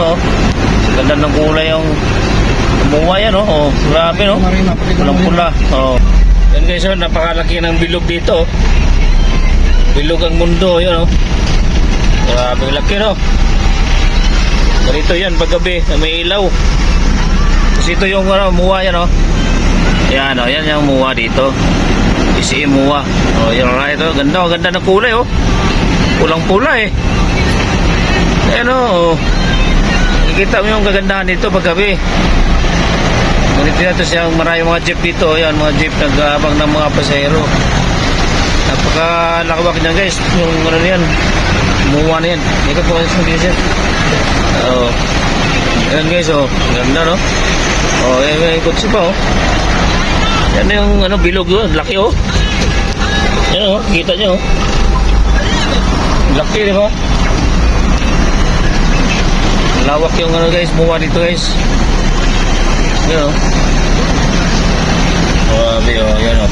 mo, oh. Ganda ng kulay yung muwa yan, oh. oh. Grabe, no? Marina, pati Pulang pula. Oh. Yan guys, oh, napakalaki ng bilog dito. oh. Bilog ang mundo, yun, oh. Grabe laki, no? Ganito yan, paggabi, na may ilaw. Kasi ito yung ano, muwa yan, oh. Yan, oh, yan yung muwa dito. Isi muwa. Oh, yan, right, oh. Ganda, oh, ganda ng kulay, oh. Pulang-pula, eh. Ayan, oh. Nakikita mo yung kagandahan dito paggabi. Ganito na ito siyang maraming mga jeep dito. Ayan, mga jeep nag-aabang ng mga pasahero. Napakalakawak niyan guys. Yung ano na yan. Muwa na yan. Ikot po sa diesel. Oo. Ayan guys, oh. Ganda, no? Oh, eh, may kutsi pa, oh. Yan yung ano, bilog yun. Laki, oh. Yan, oh. Kita niyo, oh. Laki, di ba? Lawak yung ano guys, muwa dito guys. Yan, oh. Grabe, oh. Yan, oh.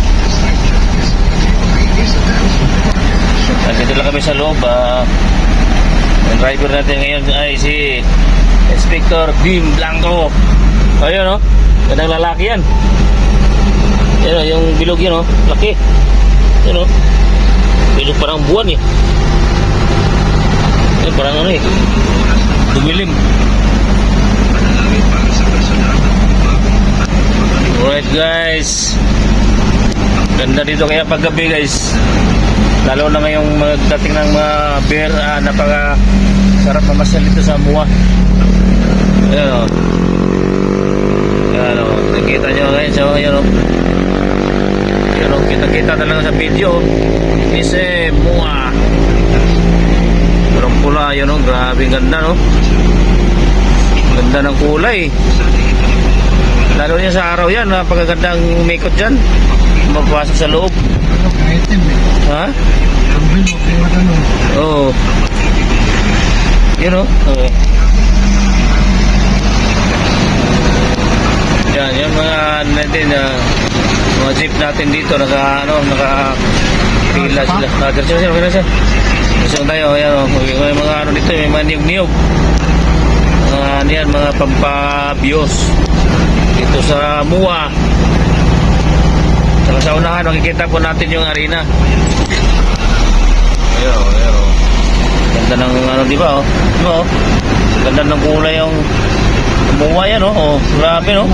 Nandito lang kami sa loob. Ah, ang driver natin ngayon ay si Inspector Bim Blanco. Ayun, oh. Gandang lalaki yan. Yan, oh. Yung bilog yan, oh. Laki. Yan, oh. Bilog parang buwan, eh. Yan, parang ano, eh. Dumilim. Alright, guys. Ganda dito kaya paggabi, guys. Lalo na ngayong magdating ng mga beer, ah, napaka sarap mamasyal dito sa Mua. Ayan o. Ayan o. Nakita nyo guys. So, ayan o. Ayan o. Kita-kita talaga sa video. Ise Mua. Parang pula. Ayan o. Grabe ganda no. Ganda ng kulay. Lalo niya sa araw yan. Napakagandang umikot dyan. Mapapasok sa loob. Eh. Ha? Oo. Yun o. Oo. Yan, yung mga ano natin, ah, mga jeep natin dito, naka, ano, naka pila sila. Naka sila sila, sila. Gusto tayo, yan o. May mga ano dito, may mga niyog-niyog. Mga ano yan, mga pampabios. Dito sa Mua. Saka sa unahan, makikita po natin yung arena. Ayun, oh, ayun. oh. Ganda ng ano, di ba? Oh? Di ba? Oh? Ganda ng kulay yung muwa yan, oh. oh. Grabe, no?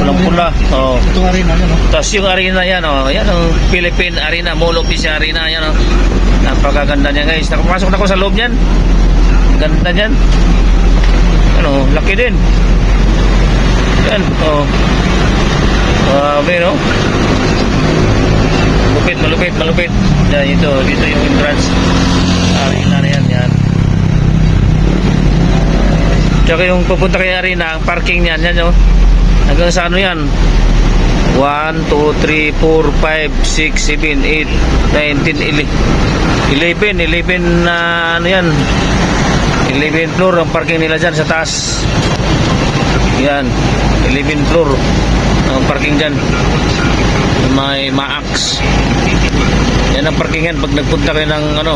Pulang pula. Oh. Ito arena, yan oh. Tapos yung arena yan, oh. Yan ang Philippine Arena, Mall of Peace Arena, yan, oh. Napakaganda niya, guys. Nakapasok na ako sa loob niyan. Ganda niyan. Ano, laki din. Yan, oh. Grabe, no? Malupit, malupit, malupit. Yan, ito, dito yung entrance. Arena na yan, yan. Tsaka yung pupunta kay Arena, ang parking niyan, yan, oh. Hanggang sa ano yan? 1, 2, 3, 4, 5, 6, 7, 8, 19, 11. 11 na ano yan. 11 floor ang parking nila dyan sa taas. Yan. 11 floor ang parking dyan. May maax. Yan ang parkingan pag nagpunta kayo ng ano,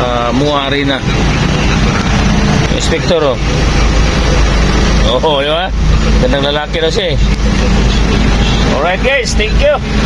ah, Mua Arena. Inspector oh. Oo, oh, di ba? Gandang lalaki daw siya eh. Alright guys, thank you.